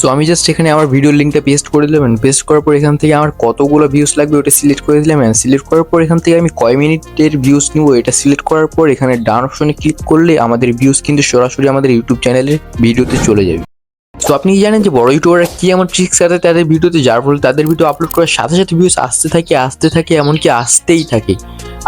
So আমি just এখানে আমার ভিডিওর লিঙ্কটা পেস্ট করে দিলাম পেস্ট করার পর এখান থেকে আমার কতগুলো ভিউস লাগবে ওটা সিলেক্ট করে দিলাম সিলেক্ট করার পর এখান থেকে আমি কয় মিনিটের ভিউজ নিব এটা সিলেক্ট করার পর এখানে ডান অপশনে ক্লিক করলে আমাদের ভিউস কিন্তু সরাসরি আমাদের ইউটিউব চ্যানেলের ভিডিওতে চলে যাবে। তো আপনি কি জানেন যে বড় ইউটিউবাররা কি এমন ট্রিক্স আছে তাদের ভিডিওতে যার ফলে তাদের ভিডিও আপলোড করার সাথে সাথে ভিউস আসতে থাকে আসতে থাকে, এমনকি আসতেই থাকে।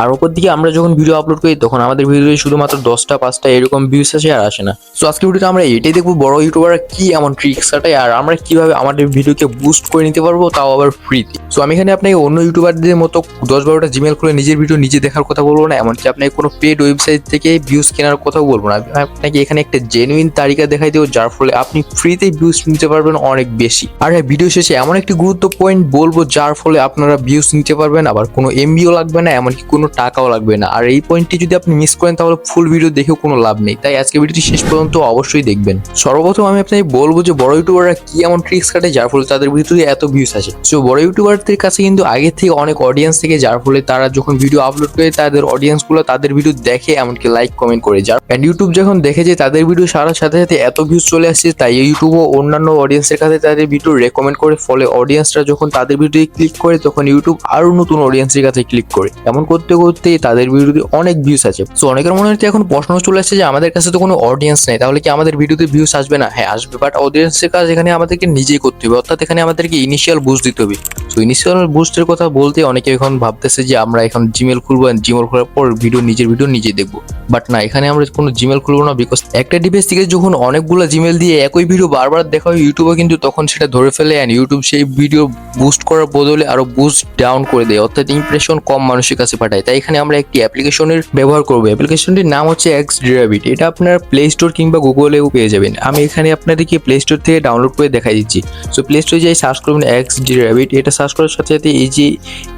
আর ওপর দিকে আমরা যখন ভিডিও আপলোড করি, তখন আমাদের ভিডিওতে শুধুমাত্র দশটা, পাঁচটা এরকম ভিউজ আসে আর আসে না। সো আজকে ভিডিওতে আমরা এটাই দেখব বড় ইউটিউবাররা কি এমন ট্রিক্স কাটায় আর আমরা কীভাবে আমাদের ভিডিওকে বুস্ট করে নিতে পারব, তাও আবার ফ্রিতে সো আমি এখানে আপনাকে অন্য ইউটিউবারদের মতো দশ বারোটা জিমেল খুলে নিজের ভিডিও নিজে দেখার কথা বলব না, এমনকি আপনাকে কোনো পেড ওয়েবসাইট থেকে ভিউজ কেনার কথাও বলব না। আপনাকে এখানে একটা জেনুইন তালিকা দেখাই দেবো, যার ফলে আপনি ফ্রিতে ভিউজ নিতে পারবেন অনেক বেশি। আর হ্যাঁ ভিডিও শেষে এমন একটি গুরুত্ব পয়েন্ট বলব, যার ফলে আপনারা ভিউস নিতে পারবেন, আবার কোনো এমবিও লাগবে না, এমনকি কোনো টাকাও লাগবে না। আর এই পয়েন্টটি যদি আপনি মিস করেন, তাহলে ফুল ভিডিও দেখেও কোনো লাভ নেই। তাই আজকে ভিডিওটি শেষ পর্যন্ত অবশ্যই দেখবেন। সর্বপ্রথম আমি আপনাকে বলব যে বড় ইউটিউবাররা কি এমন ট্রিক্স কাটে, যার ফলে তাদের ভিডিওতে এত ভিউজ আসে। সো বড় ইউটিউবারদের কাছে কিন্তু আগে থেকে অনেক অডিয়েন্স থেকে, যার ফলে তারা যখন ভিডিও আপলোড করে, তাদের অডিয়েন্সগুলো তাদের ভিডিও দেখে, এমনকি লাইক কমেন্ট করে। যার অ্যান্ড ইউটিউব যখন দেখে যে তাদের ভিডিও সারার সাথে সাথে এত ভিউজ চলে আসছে, তাই ইউটিউব ও অন্যান্য অডিয়েন্সের কাছে তাদের ভিডিও রেকমেন্ড করে। ফলে অডিয়েন্সরা যখন তাদের ভিডিও ক্লিক করে, তখন ইউটিউব আরও নতুন অডিয়েন্সের কাছে ক্লিক করে। এমন করতে করতে তাদের ভিডিওতে অনেক ভিউস আছে। সো অনেকের মনে হচ্ছে এখন প্রশ্ন চলে আসছে যে আমাদের কাছে তো কোনো অডিয়েন্স নেই, তাহলে কি আমাদের ভিডিওতে ভিউস আসবে না? হ্যাঁ আসবে বাট অডিয়েন্সের কাজ এখানে আমাদেরকে নিজেই করতে হবে, অর্থাৎ এখানে আমাদেরকে ইনিশিয়াল বুস্ট দিতে হবে। সো ইনিশিয়াল বুস্টের কথা বলতে অনেকে এখন ভাবতেছে যে আমরা এখন জিমেল খুলবো জিমেল খোলার পর ভিডিও নিজের ভিডিও নিজে দেখব। বাট না, এখানে আমরা কোনো জিমেল খুলবো না বিকজ একটা ডিভাইস থেকে যখন অনেকগুলো জিমেল দিয়ে একই ভিডিও বারবার দেখা হয় ইউটিউবে কিন্তু তখন সেটা ধরে ফেলে অ্যান্ড ইউটিউব সেই ভিডিও বুস্ট করার বদলে আরও বুস্ট ডাউন করে দেয়, অর্থাৎ ইমপ্রেশন কম মানুষের কাছে পাঠায়। তাই এখানে আমরা একটি অ্যাপ্লিকেশনের ব্যবহার করব। অ্যাপ্লিকেশনটির নাম হচ্ছে এক্স ডিরাবিট এটা আপনার প্লে স্টোর কিংবা গুগলেও পেয়ে যাবেন। আমি এখানে আপনাদেরকে প্লে স্টোর থেকে ডাউনলোড করে দেখাই দিচ্ছি। সো প্লে স্টোরে যাই সার্চ করবেন এক্স ডিরাবিট এটা সার্চ করার সাথে সাথে এই যে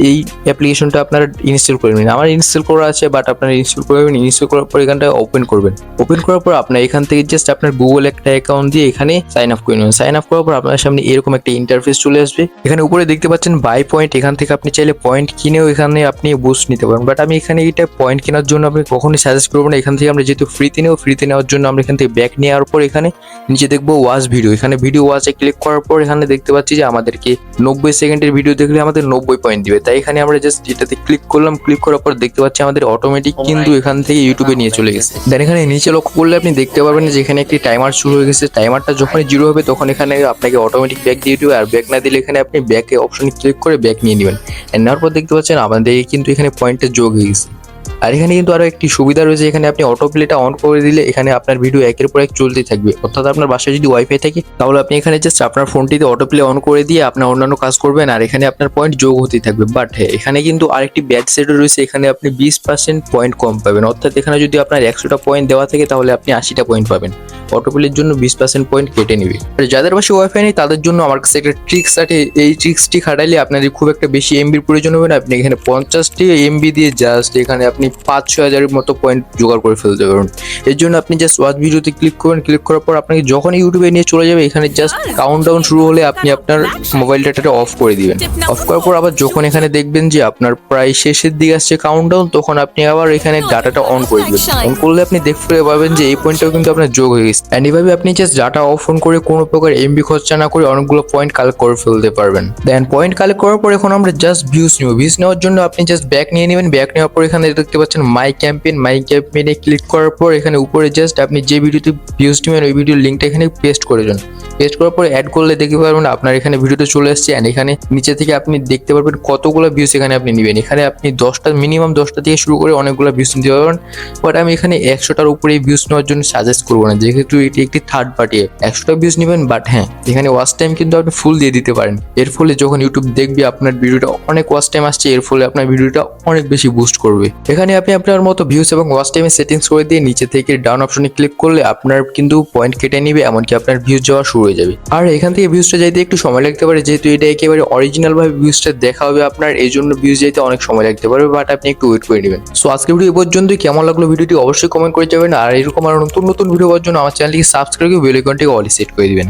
এই অ্যাপ্লিকেশনটা আপনারা ইনস্টল করে নিন আমার ইনস্টল করা আছে বাট আপনারা ইনস্টল করবেন ইনস্টল করার পর এখানটা ওপেন করবেন। ওপেন করার পর আপনার এখান থেকে জাস্ট আপনার গুগল একটা অ্যাকাউন্ট দিয়ে এখানে সাইন আপ করে নেবেন। সাইন আপ করার পর আপনার সামনে এরকম একটা ইন্টারফেস চলে আসবে। এখানে উপরে দেখতে পাচ্ছেন বাই পয়েন্ট এখান থেকে আপনি চাইলে পয়েন্ট কিনেও এখানে আপনি বুস্ট নিতে পারেন বাট আমি এখানে এটা পয়েন্ট কেনার জন্য আপনি কখনোই সাজেস্ট করব না। এখান থেকে আমরা যেহেতু ফ্রিতে নেব ফ্রিতে নেওয়ার জন্য আমরা এখান থেকে ব্যাক নেওয়ার পর এখানে নিচে দেখব ওয়াচ ভিডিও এখানে ভিডিও ওয়াচে ক্লিক করার পর এখানে দেখতে পাচ্ছি যে আমাদেরকে নব্বই সেকেন্ডের ভিডিও দেখলে আমাদের নব্বই পয়েন্ট দিবে। তাই এখানে আমরা জাস্ট এটাতে ক্লিক করলাম ক্লিক করার পর দেখতে পাচ্ছি আমাদের অটোমেটিক কিন্তু এখান থেকে ইউটিউবে নিয়ে চলে গেছে। দেন এখানে নিচে লক্ষ্য করলে আপনি দেখতে পারবেন যে এখানে একটি টাইমার শুরু হয়ে গেছে। টাইমারটা যখনই জিরো হবে তখন এখানে আপনাকে অটোমেটিক ব্যাক দিয়ে দিবে। আর ব্যাক না দিলে এখানে আপনি ব্যাকে অপশনে ক্লিক করে ব্যাক নিয়ে নেবেন। নেওয়ার পর দেখতে পাচ্ছেন আমাদের কিন্তু এখানে পয়েন্টটা যোগ হয়ে গেছে আর এখানে কিন্তু আরও একটি সুবিধা রয়েছে, এখানে আপনি অটো প্লেটা অন করে দিলে এখানে আপনার ভিডিও একের পর এক চলতেই থাকবে। অর্থাৎ আপনার বাসায় যদি ওয়াইফাই থাকে, তাহলে আপনি এখানে জাস্ট আপনার ফোনটিতে অটো প্লে অন করে দিয়ে আপনার অন্যান্য কাজ করবেন আর এখানে আপনার পয়েন্ট যোগ হতে থাকবে। বাট হ্যাঁ এখানে কিন্তু আরেকটি ব্যাড সেটও রয়েছে, এখানে আপনি বিশ পার্সেন্ট পয়েন্ট কম পাবেন। অর্থাৎ এখানে যদি আপনার একশোটা পয়েন্ট দেওয়া থাকে, তাহলে আপনি আশিটা পয়েন্ট পাবেন। অটো প্লের জন্য বিশ পার্সেন্ট পয়েন্ট কেটে নেবে। আর যাদের পাশে ওয়াইফাই নেই, তাদের জন্য আমার কাছে একটা ট্রিক্স আছে, এই ট্রিক্সটি খাটাইলে আপনার খুব একটা বেশি এমবির প্রয়োজন হবে না। আপনি এখানে পঞ্চাশটি এমবি দিয়ে জাস্ট এখানে আপনি পাঁচ ছয় হাজারের মতো পয়েন্ট জোগাড় করে ফেলতে পারবেন এর জন্য আপনি জাস্ট ওয়াচ ভিডিওতে ক্লিক করবেন ক্লিক করার পর আপনাকে যখন ইউটিউবে নিয়ে চলে যাবে এখানে জাস্ট কাউন্ট ডাউন শুরু হলে আপনি আপনার মোবাইল ডাটাটা অফ করে দিবেন। অফ করার পর আবার যখন এখানে দেখবেন যে আপনার প্রায় শেষের দিকে আসছে কাউন্ট ডাউন তখন আপনি আবার এখানে ডাটাটা অন করে দিবেন। অন করলে আপনি দেখতে পাবেন যে এই পয়েন্টটাও কিন্তু আপনার যোগ হয়ে গেছে। অ্যান্ড এভাবে আপনি জাস্ট ডাটা অফ অন করে কোনো প্রকার এমবি খরচা না করে অনেকগুলো পয়েন্ট কালেক্ট করে ফেলতে পারবেন। দেন পয়েন্ট কালেক্ট করার পর এখন আমরা জাস্ট ভিউজ নিব। ভিউজ নেওয়ার জন্য আপনি জাস্ট ব্যাক নিয়ে নেবেন। ব্যাক নেওয়ার পর এখানে দেখতে পাচ্ছেন মাই ক্যাম্পেইন মাই ক্যাম্পেইনে ক্লিক করার পর এখানে উপরে জাস্ট আপনি যে ভিডিওতে ভিউজ নেবেন, ওই ভিডিওর লিঙ্কটা এখানে পেস্ট করে দেন। পেস্ট করার পর অ্যাড করলে দেখতে পারবেন আপনার এখানে ভিডিওটা চলে আসছে অ্যান্ড এখানে নিচে থেকে আপনি দেখতে পারবেন কতগুলো ভিউজ এখানে আপনি নেবেন। এখানে আপনি দশটা মিনিমাম দশটা থেকে শুরু করে অনেকগুলো ভিউজ নিতে পারবেন। বাট আমি এখানে একশোটার উপরে ভিউজ নেওয়ার জন্য সাজেস্ট করব না। যেহেতু এটি একটি থার্ড পার্টি একশোটা ভিউজ নেবেন বাট হ্যাঁ এখানে ওয়াচ টাইম কিন্তু আপনি ফুল দিয়ে দিতে পারেন। এর ফলে যখন ইউটিউব দেখবে আপনার ভিডিওটা অনেক ওয়াচ টাইম আসছে, এর ফলে আপনার ভিডিওটা অনেক বেশি বুস্ট করবে। এখানে আপনি আপনার মতো ভিউস এবং ওয়াচ টাইমের সেটিংস করে দিয়ে নিচে থেকে ডাউন অপশনে ক্লিক করলে আপনার কিন্তু পয়েন্ট কেটে নিবে, এমনকি আপনার ভিউজ যাওয়া শুরু হয়ে যাবে। আর এখান থেকে ভিউজটা যাইতে একটু সময় লাগতে পারে, যেহেতু এটা একেবারে অরিজিনাল ভাবে ভিউজটা দেখা হবে আপনার এই জন্য ভিউজ যাইতে অনেক সময় লাগতে পারে বাট আপনি একটু ওয়েট করে নেবেন। সো আজকে ভিডিও এ পর্যন্তই। কেমন লাগল ভিডিওটি অবশ্যই কমেন্ট করে যাবেন আর এরকম আর নতুন নতুন ভিডিও পাওয়ার জন্য আমার চ্যানেলটিকে সাবস্ক্রাইব করে বেল আইকনটিকে অলি সেট করে দিবেন।